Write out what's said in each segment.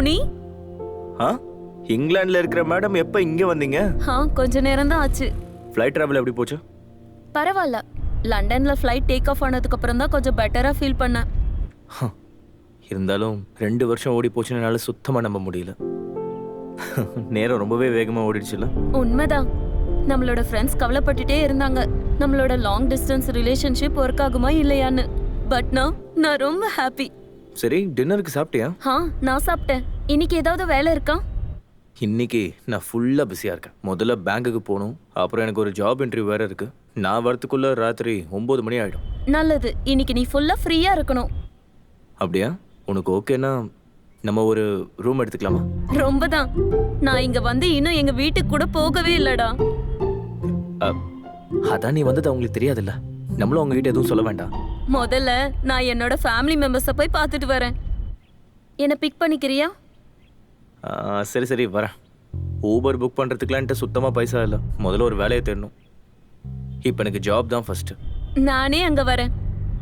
டோனி ஆ? இங்கிலாந்துல இருக்கிற மேடம் எப்போ இங்கே வந்தீங்க? ஆ கொஞ்ச நேரம் தான் ஆச்சு. ஃப்ளைட் ட்ராவல் எப்படி போச்சு? பரவாயில்ல லண்டன்ல ஃப்ளைட் டேக் ஆஃப் ஆனதுக்கு அப்புறம் தான் கொஞ்சம் பெட்டரா ஃபீல் பண்ணேன். இருந்தாலும் ரெண்டு வருஷம் ஓடி போச்சுன்னு என்னால் சுத்தமாக நம்ப முடியல. நேரம் ரொம்பவே வேகமாக ஓடிடுச்சுல உண்மைதான். நம்மளோட ஃப்ரெண்ட்ஸ் கவலைப்பட்டுட்டே இருந்தாங்க. நம்மளோட லாங் டிஸ்டன்ஸ் ரிலேஷன்ஷிப் ஒர்க் ஆகுமா இல்லையான்னு. பட் நான் நான் ரொம்ப ஹாப்பி சரி டின்னருக்கு சாப்பிட்டியா? ஆ நான் சாப்பிட்டேன். இன்னைக்கு ஏதாவது வேலை இருக்கா? இன்னைக்கு நான் ஃபுல்லாக பிஸியாக இருக்கேன். முதல்ல பேங்க்குக்கு போகணும் அப்புறம் எனக்கு ஒரு ஜாப் இன்டர்வியூ வேறு இருக்கு. நான் வரத்துக்குள்ள ராத்திரி ஒம்பது மணி ஆகிடும் நல்லது. இன்னைக்கு நீ ஃபுல்லா ஃப்ரீயா இருக்கணும். அப்படியா? உனக்கு ஓகேன்னா நம்ம ஒரு ரூம் எடுத்துக்கலாமா? ரொம்ப தான் நான் இங்க வந்து இன்னும் எங்க வீட்டுக்கு கூட போகவே இல்லடா. அதான் நீ வந்தது அவங்களுக்கு தெரியாதுல்ல? நம்மளும் அவங்ககிட்ட எதுவும் சொல்ல வேண்டாம். முதல்ல நான் என்னோட ஃபேமிலி மெம்பர்ஸை போய் பார்த்துட்டு வரேன். என்னை பிக் பண்ணிக்கிறியா? சரி சரி வரேன். ஊபர் புக் பண்ணுறதுக்குலான்ட்டு சுத்தமாக பைசா இல்லை. முதல்ல ஒரு வேலையை தேடணும். இப்போ எனக்கு ஜாப் தான் ஃபஸ்ட்டு நானே அங்க வரேன்.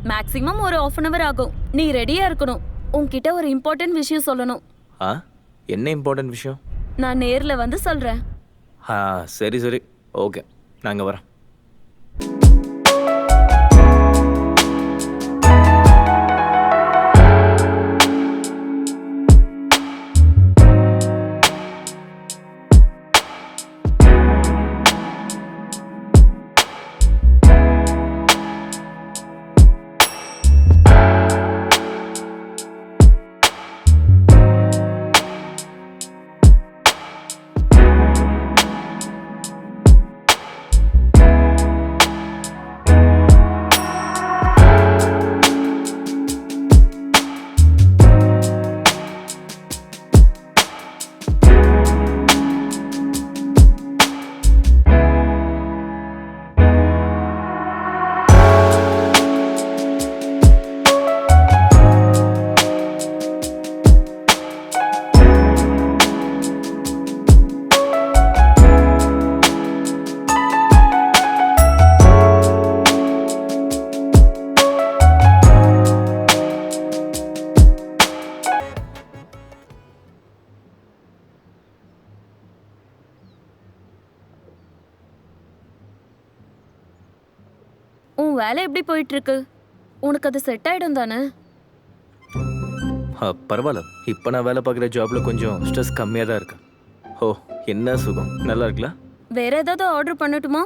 மேக்ஸிமம் ஒரு ஆஃப் அன் அவர் ஆகும். நீ ரெடியா இருக்கணும். உன்கிட்ட ஒரு இம்பார்ட்டன்ட் விஷயம் சொல்லணும். ஆ? என்ன இம்பார்ட்டன்ட் விஷயம்? நான் நேர்ல வந்து சொல்றேன். ஆ சரி சரி. ஓகே நான் இங்கே உன் வேலை எப்படி போயிட்டு இருக்கு உனக்கு அது செட் ஆயிடும் தானே? பரவாயில்ல. இப்போ நான் வேலை பார்க்குற ஜாபில் கொஞ்சம் ஸ்ட்ரெஸ் கம்மியாக தான் இருக்கு. ஓ என்ன சுகம்? நல்லா இருக்குல்ல? வேற ஏதாவது ஆர்டர் பண்ணட்டுமா?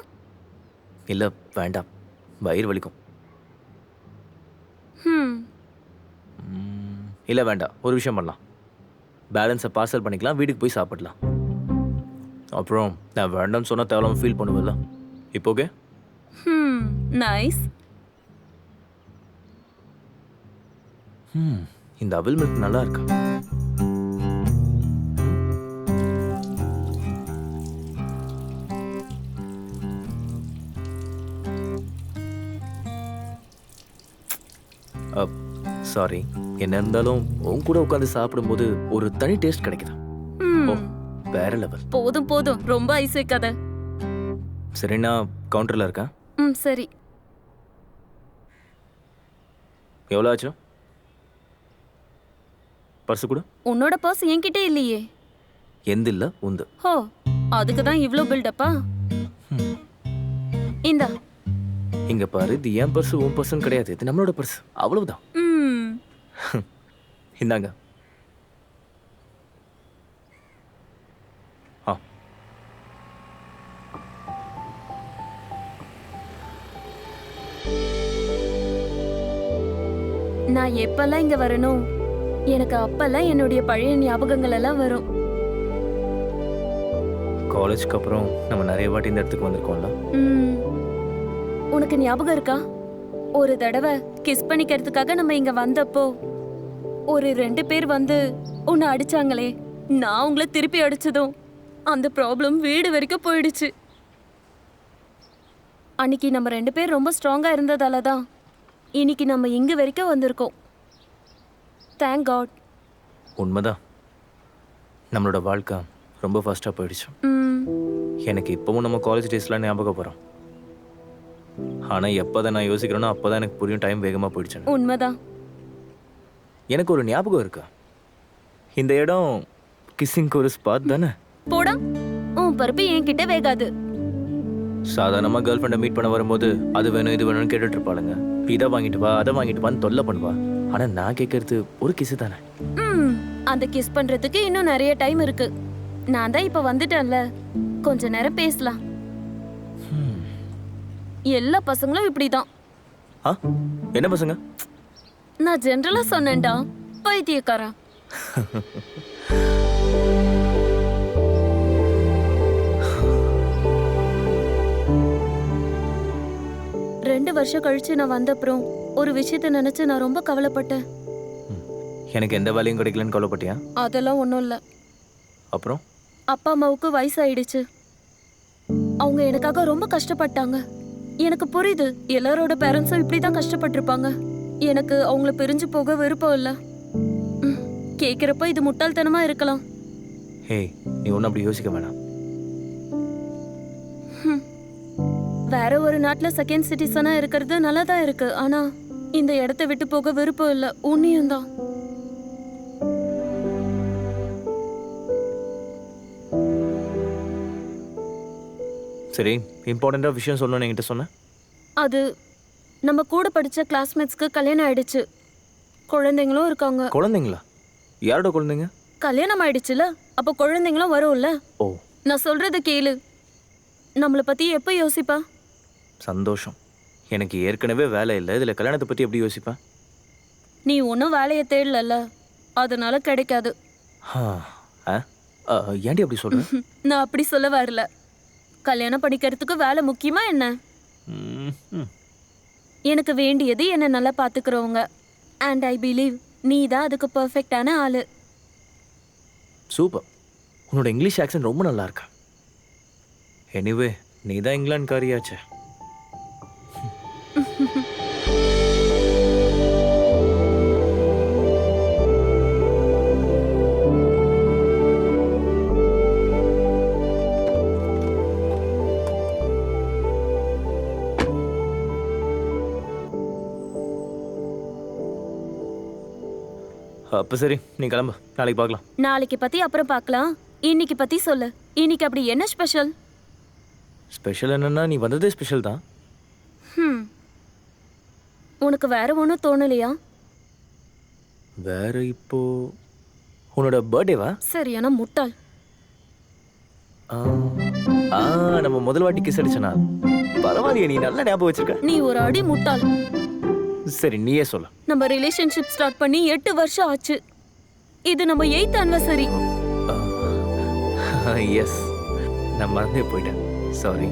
இல்லை வேண்டாம். வயிறு வலிக்கும். ஹம். இல்லை வேண்டாம். ஒரு விஷயம் பண்ணலாம். பேலன்ஸை பார்சல் பண்ணிக்கலாம் வீட்டுக்கு போய் சாப்பிடலாம். அப்புறம் நான் வேண்டாம்னு சொன்னால் தேவையில்லாம ஃபீல் பண்ணுவேன்ல இப்போ ஓகே ஹம். நைஸ் ம் இந்த அவில் மில்க் நல்லா இருக்கு? சாரி என்ன இருந்தாலும் உன் கூட உட்காந்து சாப்பிடும்போது ஒரு தனி டேஸ்ட் கிடைக்குது. வேற லெவல் போதும் போதும். ரொம்ப ஐஸ் வைக்காத. சரி நான் கவுண்டரில் இருக்கேன். ம் சரி. எவ்வளோ ஆச்சு? பர்ஸு கூட. உன்னோட பர்ஸ் என்கிட்ட இல்லையே. எந்த இல்லை உந்து. ஹோ அதுக்கு தான் இவ்ளோ பில்டப்பா இந்தா. இங்க பாரு இது என் பர்ஸ் உன் பர்சன் கிடையாது. இது நம்மளோட பர்ஸ் அவ்வளவுதான். இந்தாங்க. நான் எப்பெல்லாம் இங்க வரணும் எனக்கு அப்பெல்லாம் என்னுடைய பழைய ஞாபகங்கள் எல்லாம் வரும். காலேஜ்க்கு அப்புறம் நம்ம நிறைய வாட்டி இந்த இடத்துக்கு வந்திருக்கோம்ல? ம். உனக்கு ஞாபகம் இருக்கா? ஒரு தடவை கிஸ் பண்ணிக்கிறதுக்காக நம்ம இங்க வந்தப்போ ஒரு ரெண்டு பேர் வந்து உன்னை அடிச்சாங்களே நான் உங்களை திருப்பி அடிச்சதும் அந்த ப்ராப்ளம் வீடு வரைக்கும் போயிடுச்சு. அன்னைக்கு நம்ம ரெண்டு பேர் ரொம்ப ஸ்ட்ராங்கா இருந்ததால தான் இன்னைக்கு நம்ம இங்க வரைக்கும் வந்திருக்கோம். தேங்க் காட் உண்மைதான். நம்மளோட வாழ்க்கை ரொம்ப ஃபாஸ்ட்டாக போயிடுச்சு. எனக்கு இப்போவும் நம்ம காலேஜ் டேஸ்லாம் ஞாபகம் வரும். ஆனால் எப்போ அதை நான் யோசிக்கிறேனோ அப்போ தான் எனக்கு புரியும் டைம் வேகமாக போயிடுச்சுன்னு. உண்மைதான். எனக்கு ஒரு ஞாபகம் இருக்கு. இந்த இடம் கிஸ்ஸிங்க்கு ஒரு ஸ்பாட் தானே? போடா. உன் பருப்பு என்கிட்ட வேகாது. சாதாரணமாக கேர்ள் ஃப்ரெண்டை மீட் பண்ண வரும்போது அது வேணும் இது வேணும்னு கேட்டுட்டு இருப்பாளுங்க இதை வாங்கிட்டு வா அதை வாங்கிட்டு வான்னு தொல்லை பண்ணுவா. ஆனால் நான் கேட்கறது ஒரு கிசு தானே? ம் அந்த கிஸ் பண்றதுக்கு இன்னும் நிறைய டைம் இருக்கு. நான் தான் இப்ப வந்துட்டேன்ல. கொஞ்ச நேரம் பேசலாம். எல்லா பசங்களும் இப்படிதான். என்ன பசங்க? நான் ஜென்ரலா சொன்னேன்டா பைத்தியக்காரா வருஷம் கழிச்சு நான் வந்த அப்புறம் ஒரு விஷயத்த நினைச்சு நான் ரொம்ப கவலைப்பட்டேன். எனக்கு எந்த வேலையும் கிடைக்கலன்னு கவலைப்பட்டியா? அதெல்லாம் ஒன்றும் இல்லை. அப்புறம்? அப்பா அம்மாவுக்கு வயசாயிடுச்சு. அவங்க எனக்காக ரொம்ப கஷ்டப்பட்டாங்க. எனக்கு புரியுது எல்லாரோட பேரண்ட்ஸும் இப்படி தான் கஷ்டப்பட்டிருப்பாங்க. எனக்கு அவங்கள பிரிஞ்சு போக விருப்பம் இல்லை. கேட்குறப்ப இது முட்டாள்தனமா இருக்கலாம். ஹேய் நீ ஒன்றும் அப்படி யோசிக்க வேணாம். வேற ஒரு நாட்டுல செகண்ட் சிட்டிசனா இருக்கிறது நல்லா தான் இருக்கு. ஆனா இந்த இடத்த விட்டு போக விருப்பம் இல்லை. உன்னியும் தான் சரி இம்பார்ட்டண்ட்டாக விஷயம் சொல்லணும்னு என்கிட்ட சொன்னேன் அது நம்ம கூட படிச்ச கிளாஸ்மேட்ஸ்க்கு கல்யாணம் ஆயிடுச்சு. குழந்தைங்களும் இருக்காங்க. குழந்தைங்களா? யாரோட குழந்தைங்க? கல்யாணம் ஆயிடுச்சுல? அப்போ குழந்தைங்களும் வரும்ல? ஓ. நான் சொல்றத கேளு. நம்மள பத்தி எப்ப யோசிப்பா? சந்தோஷம். எனக்கு ஏற்கனவே வேலை இல்லை. இதில் கல்யாணத்தை பற்றி எப்படி யோசிப்பேன்? நீ ஒன்றும் வேலையை தேடலல்ல. அதனால கிடைக்காது. ஆ ஆ? ஆ, ஏன்டி அப்படி சொல்கிறேன் நான் அப்படி சொல்ல வரல. கல்யாணம் பண்ணிக்கிறதுக்கு வேலை முக்கியமா என்ன? எனக்கு வேண்டியது என்னை நல்லா பார்த்துக்கிறவங்க. அண்ட் ஐ பிலீவ் நீ தான் அதுக்கு பர்ஃபெக்டான ஆளு. சூப்பர். உன்னோட இங்கிலீஷ் ஆக்சன் ரொம்ப நல்லா இருக்கா. எனிவே நீ தான் இங்கிலாந்துக்காரியாச்சே. அப்போ சரி நீ கிளம்பு. நாளைக்கு பார்க்கலாம். நாளைக்கு பத்தி அப்புறம் பார்க்கலாம். இன்னைக்கு பத்தி சொல்லு. இன்னைக்கு அப்படி என்ன ஸ்பெஷல் ஸ்பெஷல் என்னன்னா நீ வந்ததே ஸ்பெஷல் தான். ஹம். உனக்கு வேற ஒன்றும் தோணலையா? வேற இப்போ உன்னோட பர்த்டேவா சரியான முட்டாள். ஆ ஆ, நம்ம முதல் வாட்டி கிஸ் அடிச்ச நாள் பரவாயில்லையே நீ நல்லா ஞாபகம் வச்சிருக்க. நீ ஒரு அடி முட்டாள். சரி நீயே சொல்லு. நம்ம ரிலேஷன்ஷிப் ஸ்டார்ட் பண்ணி எட்டு வருஷம் ஆச்சு. இது நம்ம எயித் அனிவர்சரி எஸ் நான் மறந்தே போயிட்டேன். சாரி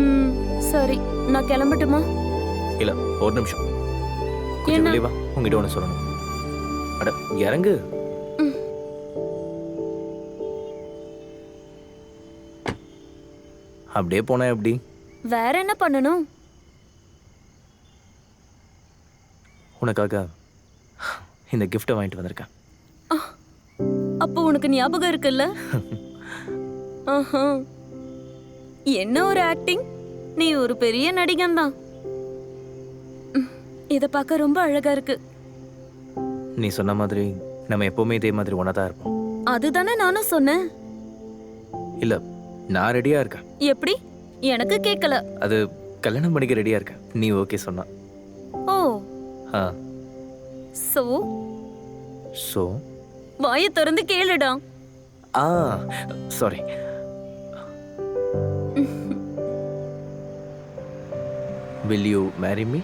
ம் சரி. நான் கிளம்பட்டுமா? இல்ல ஒரு நிமிஷம். கொஞ்சம் என்ன? வெளியே வா. உங்ககிட்ட ஒன்று சொல்லணும். அட இறங்கு. அப்படியே போனா எப்படி? வேற என்ன பண்ணணும்? உனக்காக இந்த கிஃப்ட்டை வாங்கிட்டு வந்திருக்கேன். அப்போ உனக்கு ஞாபகம் இருக்குல்ல? ஆஹா. என்ன ஒரு ஆக்டிங் நீ ஒரு பெரிய நடிகன் தான் இத பார்க்க ரொம்ப அழகா இருக்கு. நீ சொன்ன மாதிரி நம்ம எப்பவுமே இதே மாதிரி ஒன்றா தான் இருப்போம். அதுதானே நானும் சொன்னேன். இல்ல நான் ரெடியா இருக்கேன். எப்படி? எனக்கு கேட்கல அது கல்யாணம் பண்ணிக்க ரெடியா இருக்கேன். நீ ஓகே சொன்னா. ஓ ஆ. சோ ஸோ வாயை திறந்து கேளுடா. ஆ sorry will you marry me